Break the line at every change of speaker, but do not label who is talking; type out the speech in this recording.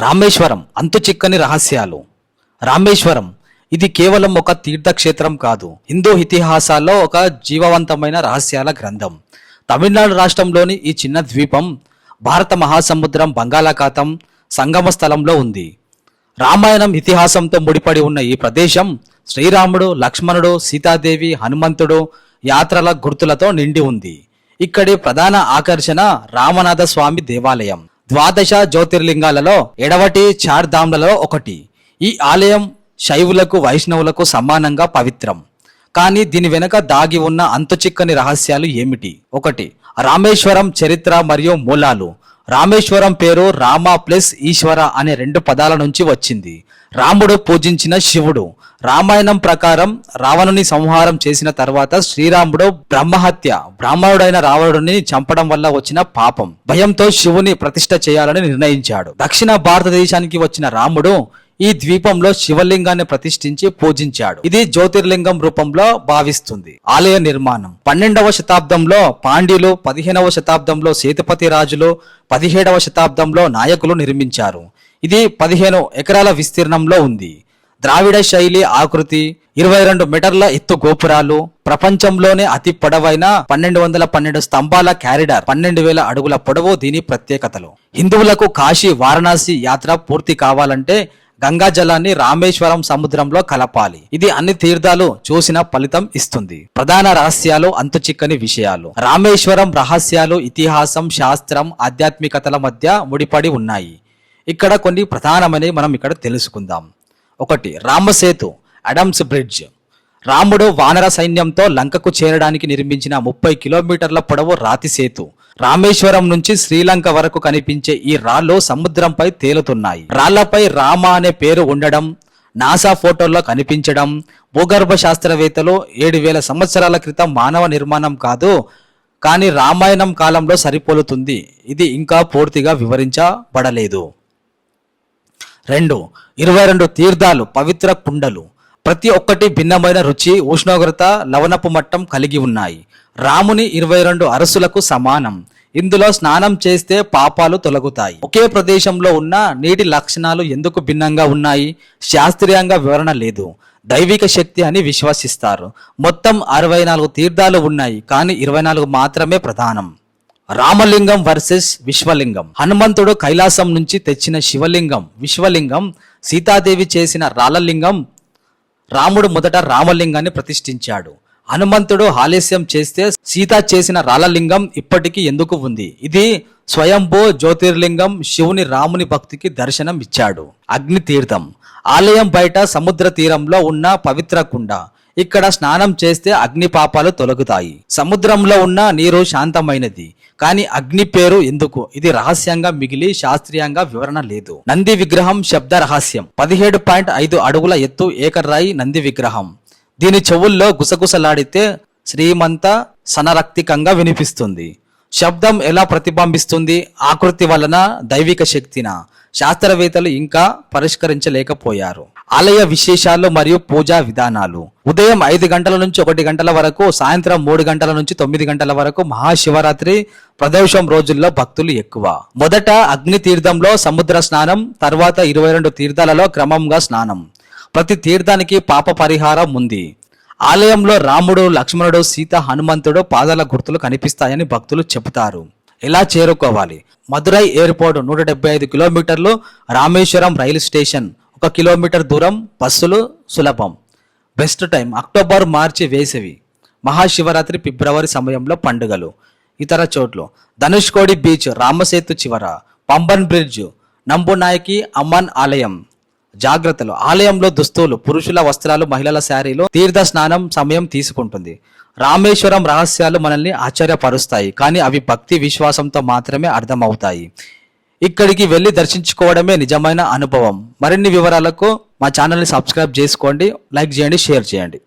రామేశ్వరం అంతు చిక్కని రహస్యాలు. రామేశ్వరం ఇది కేవలం ఒక తీర్థక్షేత్రం కాదు. హిందూ ఇతిహాసాల్లో ఒక జీవవంతమైన రహస్యాల గ్రంథం. తమిళనాడు రాష్ట్రంలోని ఈ చిన్న ద్వీపం భారత మహాసముద్రం బంగాళాఖాతం సంగమ స్థలంలో ఉంది. రామాయణం ఇతిహాసంతో ముడిపడి ఉన్న ఈ ప్రదేశం శ్రీరాముడు లక్ష్మణుడు సీతాదేవి హనుమంతుడు యాత్రల గుర్తులతో నిండి ఉంది. ఇక్కడి ప్రధాన ఆకర్షణ రామనాథ స్వామి దేవాలయం. ద్వాదశ జ్యోతిర్లింగాలలో ఎడవటి చార్ధామ్లలో ఒకటి. ఈ ఆలయం శైవులకు వైష్ణవులకు సమానంగా పవిత్రం. కానీ దీని వెనుక దాగి ఉన్న అంతుచిక్కని రహస్యాలు ఏమిటి? ఒకటి రామేశ్వరం చరిత్ర మరియు మూలాలు. రామేశ్వరం పేరు రామ ప్లస్ ఈశ్వర అనే రెండు పదాల నుంచి వచ్చింది. రాముడు పూజించిన శివుడు. రామాయణం ప్రకారం రావణుని సంహారం చేసిన తర్వాత శ్రీరాముడు బ్రహ్మహత్య బ్రాహ్మణుడైన రావణుడిని చంపడం వల్ల వచ్చిన పాపం. భయంతో శివుని ప్రతిష్ట చేయాలని నిర్ణయించాడు. దక్షిణ భారతదేశానికి వచ్చిన రాముడు ఈ ద్వీపంలో శివలింగాన్ని ప్రతిష్ఠించి పూజించాడు. ఇది జ్యోతిర్లింగం రూపంలో భావిస్తుంది. ఆలయ నిర్మాణం. పన్నెండవ శతాబ్దంలో పాండ్యులు పదిహేనవ శతాబ్దంలో సేతుపతి రాజులు పదిహేడవ శతాబ్దంలో నాయకులు నిర్మించారు. ఇది పదిహేను ఎకరాల విస్తీర్ణంలో ఉంది. ద్రావిడ శైలి ఆకృతి ఇరవై రెండు మీటర్ల ఎత్తు గోపురాలు ప్రపంచంలోనే అతి పొడవైన పన్నెండు వందల పన్నెండు స్తంభాల క్యారిడార్ పన్నెండు వేల అడుగుల పొడవు దీని ప్రత్యేకతలు. హిందువులకు కాశీ వారణాసి యాత్ర పూర్తి కావాలంటే గంగా జలాన్ని రామేశ్వరం సముద్రంలో కలపాలి. ఇది అన్ని తీర్థాలు చూసిన ఫలితం ఇస్తుంది. ప్రధాన రహస్యాలు అంతుచిక్కని విషయాలు. రామేశ్వరం రహస్యాలు ఇతిహాసం శాస్త్రం ఆధ్యాత్మికతల మధ్య ముడిపడి ఉన్నాయి. ఇక్కడ కొన్ని ప్రధానమని మనం ఇక్కడ తెలుసుకుందాం. ఒకటి రామసేతు అడమ్స్ బ్రిడ్జ్. రాముడు వానర సైన్యంతో లంకకు చేరడానికి నిర్మించిన ముప్పై కిలోమీటర్ల పొడవు రాతి సేతు రామేశ్వరం నుంచి శ్రీలంక వరకు కనిపించే ఈ రాళ్ళు సముద్రంపై తేలుతున్నాయి. రాళ్ళపై రామ అనే పేరు ఉండడం నాసా ఫోటోల్లో కనిపించడం భూగర్భ శాస్త్రవేత్తలు ఏడు వేల సంవత్సరాల క్రితం మానవ నిర్మాణం కాదు కానీ రామాయణం కాలంలో సరిపోలుతుంది. ఇది ఇంకా పూర్తిగా వివరించబడలేదు. రెండు ఇరవై రెండు తీర్థాలు పవిత్ర కుండలు. ప్రతి ఒక్కటి భిన్నమైన రుచి ఉష్ణోగ్రత లవణపు మట్టం కలిగి ఉన్నాయి. రాముని ఇరవై రెండు అరసులకు సమానం. ఇందులో స్నానం చేస్తే పాపాలు తొలగుతాయి. ఒకే ప్రదేశంలో ఉన్న నీటి లక్షణాలు ఎందుకు భిన్నంగా ఉన్నాయి? శాస్త్రీయంగా వివరణ లేదు. దైవిక శక్తి అని విశ్వసిస్తారు. మొత్తం అరవై నాలుగు తీర్థాలు ఉన్నాయి కానీ ఇరవై నాలుగు మాత్రమే ప్రధానం. రామలింగం వర్సెస్ విశ్వలింగం. హనుమంతుడు కైలాసం నుంచి తెచ్చిన శివలింగం విశ్వలింగం సీతాదేవి చేసిన రాళ్ళలింగం రాముడు మొదట రామలింగాన్ని ప్రతిష్ఠించాడు. హనుమంతుడు ఆలస్యం చేస్తే సీత చేసిన రాళలింగం ఇప్పటికీ ఎందుకు ఉంది? ఇది స్వయంభూ జ్యోతిర్లింగం శివుని రాముని భక్తికి దర్శనం ఇచ్చాడు. అగ్ని తీర్థం ఆలయం బయట సముద్ర తీరంలో ఉన్న పవిత్ర కుండ. ఇక్కడ స్నానం చేస్తే అగ్ని పాపాలు తొలగుతాయి. సముద్రంలో ఉన్న నీరు శాంతమైనది. కానీ అగ్ని పేరు ఎందుకు? ఇది రహస్యంగా మిగిలి శాస్త్రీయంగా వివరణ లేదు. నంది విగ్రహం శబ్ద రహస్యం. పదిహేడు పాయింట్ ఐదు అడుగుల ఎత్తు ఏకరాయి నంది విగ్రహం. దీని చెవుల్లో గుసగుసలాడితే శ్రీమంత సనరక్తికంగా వినిపిస్తుంది. శబ్దం ఎలా ప్రతిబింబిస్తుంది? ఆకృతి వలన దైవిక శక్తిన? శాస్త్రవేత్తలు ఇంకా పరిష్కరించలేకపోయారు. ఆలయ విశేషాలు మరియు పూజా విధానాలు. ఉదయం ఐదు గంటల నుంచి ఒకటి గంటల వరకు సాయంత్రం మూడు గంటల నుంచి తొమ్మిది గంటల వరకు మహాశివరాత్రి ప్రదోషం రోజుల్లో భక్తులు ఎక్కువ. మొదట అగ్ని తీర్థంలో సముద్ర స్నానం తర్వాత ఇరవై రెండు తీర్థాలలో క్రమంగా స్నానం. ప్రతి తీర్థానికి పాప పరిహారం ఉంది. ఆలయంలో రాముడు లక్ష్మణుడు సీత హనుమంతుడు పాదాల గుర్తులు కనిపిస్తాయని భక్తులు చెబుతారు. ఎలా చేరుకోవాలి? మదురై ఎయిర్పోర్ట్ నూట డెబ్బై ఐదు కిలోమీటర్లు రామేశ్వరం రైలు స్టేషన్. ఒక కిలోమీటర్ దూరం బస్సులు సులభం. బెస్ట్ టైం అక్టోబర్ మార్చి వేసవి. మహాశివరాత్రి ఫిబ్రవరి సమయంలో పండుగలు. ఇతర చోట్లు. ధనుష్కోడి బీచ్ రామసేతు చివర. పంబన్ బ్రిడ్జ్. నంబునాయకి అమ్మన్ ఆలయం. జాగ్రత్తలు. ఆలయంలో దుస్తులు పురుషుల వస్త్రాలు మహిళల శారీలు తీర్థ స్నానం సమయం తీసుకుంటుంది. రామేశ్వరం రహస్యాలు మనల్ని ఆశ్చర్యపరుస్తాయి కానీ అవి భక్తి విశ్వాసంతో మాత్రమే అర్థమవుతాయి. ఇక్కడికి వెళ్ళి దర్శించుకోవడమే నిజమైన అనుభవం. మరిన్ని వివరాలకు మా ఛానల్ని సబ్స్క్రైబ్ చేసుకోండి లైక్ చేయండి షేర్ చేయండి.